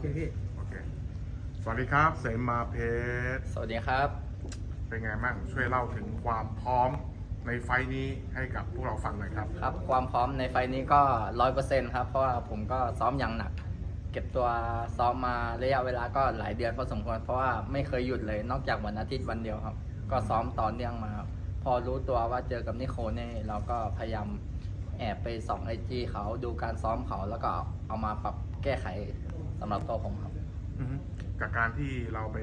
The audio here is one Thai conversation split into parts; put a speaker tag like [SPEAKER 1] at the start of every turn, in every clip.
[SPEAKER 1] เคพี่
[SPEAKER 2] โอเค สวัสดีครับเสมาเพชร
[SPEAKER 3] สวัสดีครับ
[SPEAKER 2] เป็นไงบ้างช่วยเล่าถึงความพร้อมในไฟล์นี้ให้กับพวกเราฟังหน่อยครับ
[SPEAKER 3] ครับ ความพร้อมในไฟล์นี้ก็ร้อยเปอร์เซ็นต์ครับ เพราะว่าผมก็ซ้อมอย่างหนัก เก็บตัวซ้อมมาระยะเวลาก็หลายเดือนพอสมควร เพราะว่าไม่เคยหยุดเลย นอกจากวันอาทิตย์วันเดียวครับ ก็ซ้อมต่อเนื่องมาครับพอรู้ตัวว่าเจอกับนิโคลเนี่ยเราก็พยายามแอบไปส่องไอจีเขาดูการซ้อมเขาแล้วก็เอามาปรับแก้ไข สำหรับตัวผมครับ
[SPEAKER 2] อือฮึจากการที่เราไป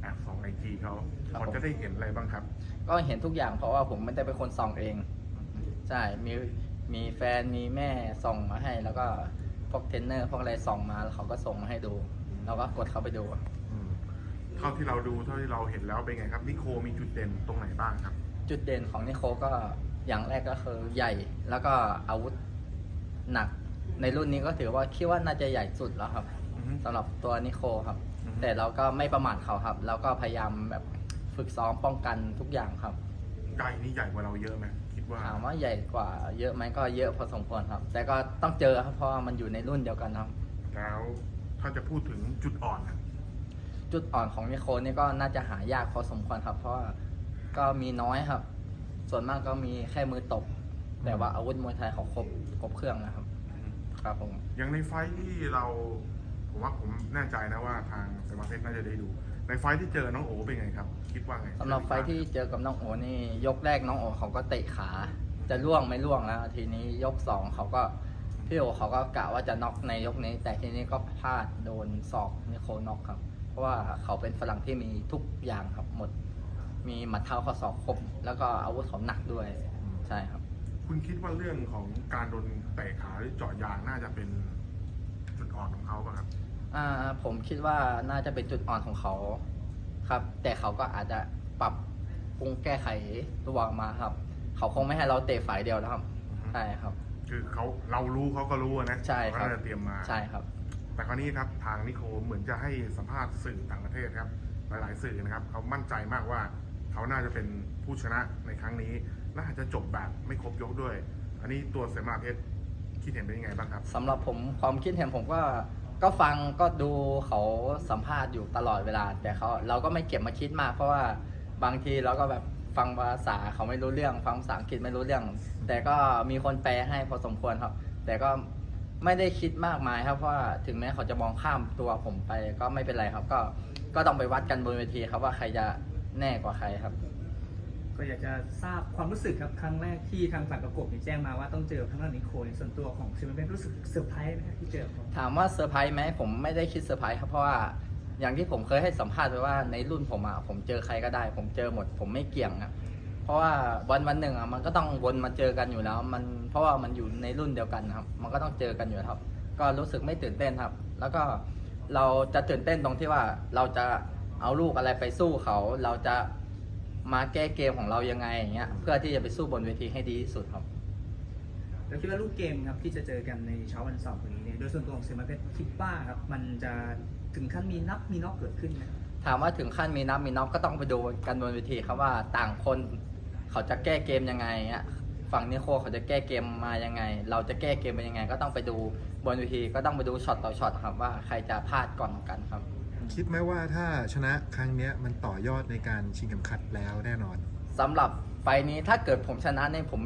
[SPEAKER 2] แอบส่องไอจีเขา
[SPEAKER 3] ครับ
[SPEAKER 2] พอจะได้เห็นอะไรบ้างครับ
[SPEAKER 3] ก็เห็นทุกอย่างเพราะว่าผมไม่ได้เป็นคนส่องเอง ใช่ มี มีแฟน มีแม่ส่งมาให้ แล้วก็พวกเทรนเนอร์ พวกอะไรส่งมา แล้วเขาก็ส่งมาให้ดู เราก็กดเข้าไปดู
[SPEAKER 2] อืมเท่าที่เราดูเท่าที่เราเห็นแล้วเป็นไงครับนิโคมีจุดเด่นตรงไหนบ้างครับ
[SPEAKER 3] จุดเด่นของนิโคก็อย่างแรกก็คือใหญ่ แล้วก็อาวุธหนัก ในรุ่นนี้ก็ถือว่าคิดว่าน่าจะใหญ่สุดแล้วครับ
[SPEAKER 2] อือ ฮึ
[SPEAKER 3] สำหรับตัวนิโคครับ
[SPEAKER 2] อือฮึ
[SPEAKER 3] แต่เราก็ไม่ประมาทเขาครับ เราก็พยายามแบบฝึกซ้อมป้องกันทุกอย่างครับ
[SPEAKER 2] ไก่นี่ใหญ่กว่าเราเยอะไหมคิดว่า
[SPEAKER 3] ถามว่าใหญ่กว่าเยอะไหมก็เยอะพอสมควรครับ แต่ก็ต้องเจอครับเพราะว่ามันอยู่ในรุ่นเดียวกันครับ
[SPEAKER 2] แล้วถ้าจะพูดถึงจุดอ่อนนะ
[SPEAKER 3] จุดอ่อนของนิโคลนี่ก็น่าจะหายากพอสมควรครับ เพราะว่าก็มีน้อยครับ ส่วนมากก็มีแค่มือตบ แต่ว่าอาวุธมวยไทยเขาครบครบเครื่องนะครับ
[SPEAKER 2] อือฮึ
[SPEAKER 3] ครับผม
[SPEAKER 2] อย่างในไฟท์ที่เรา ผมว่าผมแน่ใจนะว่าทางเซมาเพชรน่าจะได้ดู ในไฟท์ที่เจอน้องโอเป็นไงครับ คิดว่าไง
[SPEAKER 3] สำหรับไฟท์ที่เจอกับน้องโอนี่ยกแรกน้องโอเขาก็เตะขา จะล่วงไม่ล่วงแล้ว ทีนี้ยกสองเขาก็พี่โอเขาก็กะว่าจะน็อกในยกนี้ แต่ทีนี้ก็พลาดโดนศอกนิโคลน็อกครับ เพราะว่าเขาเป็นฝรั่งที่มีทุกอย่างครับหมด มีหมัดเท้าข้อศอกครบแล้วก็อาวุธเขาหนักด้วยใช่ครับ
[SPEAKER 2] คุณคิดว่าเรื่องของการโดนเตะขาหรือเจาะยางน่าจะเป็นจุด อ่อนของเขาป่ะครับ
[SPEAKER 3] อ่าผมคิดว่าน่าจะเป็นจุดอ่อนของเขาครับ แต่เขาก็อาจจะปรับปรุงแก้ไขตัวมาครับ เขาคงไม่ให้เราเตะฝ่ายเดียวนะครับ
[SPEAKER 2] อือฮึ
[SPEAKER 3] ใช่ครับ
[SPEAKER 2] คือเขาเรารู้เขาก็รู้อะนะ
[SPEAKER 3] ใช่ครับ
[SPEAKER 2] เขาก็น่าจะเตรียมมา
[SPEAKER 3] ใช่ครับ
[SPEAKER 2] แต่คราวนี้ครับทางนิโคเหมือนจะให้สัมภาษณ์สื่อต่างประเทศครับ หลายๆสื่อนะครับ เขามั่นใจมากว่าเขาน่าจะเป็นผู้ชนะในครั้งนี้และอาจจะจบแบบไม่ครบยกด้วย อันนี้ตัวเสมาเพชร คิดเห็นเป็นยังไงบ้างครับ
[SPEAKER 3] สำหรับผมความคิดเห็นผมก็ก็ฟังก็ดูเขาสัมภาษณ์อยู่ตลอดเวลา แต่เขาเราก็ไม่เก็บมาคิดมาก เพราะว่าบางทีเราก็แบบฟังภาษาเขาไม่รู้เรื่อง ฟังภาษาอังกฤษไม่รู้เรื่อง แต่ก็มีคนแปลให้พอสมควรครับ แต่ก็ไม่ได้คิดมากมายครับเพราะว่าถึงแม้เขาจะมองข้ามตัวผมไปก็ไม่เป็นไรครับ ก็ก็ต้องไปวัดกันบนเวทีครับว่าใครจะแน่กว่าใครครับ
[SPEAKER 1] ก็อยากจะทราบความรู้สึกครับครั้งแรกที่ทางฝ่ายประกบเนี่ยแจ้งมาว่าต้องเจอทางด้านนิโคลส่วนตัวของซิมเบนรู้สึกเซอร์ไพรส์ไหมครับที่เจอเขา
[SPEAKER 3] ถามว่าเซอร์ไพรส์ไหมผมไม่ได้คิดเซอร์ไพรส์ครับเพราะว่าอย่างที่ผมเคยให้สัมภาษณ์ไปว่าในรุ่นผมอะผมเจอใครก็ได้ ผมเจอหมด ผมไม่เกี่ยงอะเพราะว่าวันวันหนึ่งอะมันก็ต้องวนมาเจอกันอยู่แล้ว มันเพราะว่ามันอยู่ในรุ่นเดียวกันครับ มันก็ต้องเจอกันอยู่ครับ ก็รู้สึกไม่ตื่นเต้นครับ แล้วก็เราจะตื่นเต้นตรงที่ว่าเราจะเอาลูกอะไรไปสู้เขา เราจะ มาแก้เกมของเรายังไงอย่างเงี้ยเพื่อที่จะไปสู้บนเวทีให้ดีที่สุดครับ
[SPEAKER 1] แล้วคิดว่าลูกเกมครับที่จะเจอกันในเช้าวันเสาร์นี้เนี่ยโดยส่วนตัวของซิมเบนคิดว่าครับมันจะถึงขั้นมีนับมีน็อกเกิดขึ้นไหม
[SPEAKER 3] ถามว่าถึงขั้นมีนับมีน็อกก็ต้องไปดูกันบนเวทีครับว่าต่างคนเขาจะแก้เกมยังไงอะฝั่งนิโคเขาจะแก้เกมมายังไง เราจะแก้เกมเป็นยังไง ก็ต้องไปดูบนเวทีก็ต้องไปดูช็อตต่อช็อตครับว่าใครจะพลาดก่อนกันครับ
[SPEAKER 4] คิดไหมว่าถ้าชนะครั้งเนี้ยมันต่อยอดในการชิงเข็มขัดแล้วแน่นอน
[SPEAKER 3] สำหรับไฟล์นี้ถ้าเกิดผมชนะเนี่ยผม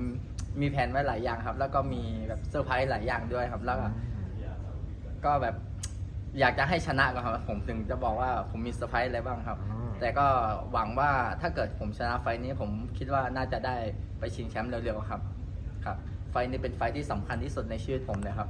[SPEAKER 3] มีแผนไว้หลายอย่างครับ แล้วก็มีแบบเซอร์ไพรส์หลายอย่างด้วยครับ แล้วก็ก็แบบอยากจะให้ชนะก่อนครับผมถึงจะบอกว่าผมมีเซอร์ไพรส์อะไรบ้างครับ
[SPEAKER 4] อ๋อ
[SPEAKER 3] แต่ก็หวังว่าถ้าเกิดผมชนะไฟล์นี้ผมคิดว่าน่าจะได้ไปชิงแชมป์เร็วๆครับ ครับ ไฟล์นี้เป็นไฟล์ที่สำคัญที่สุดในชีวิตผมเลยครับ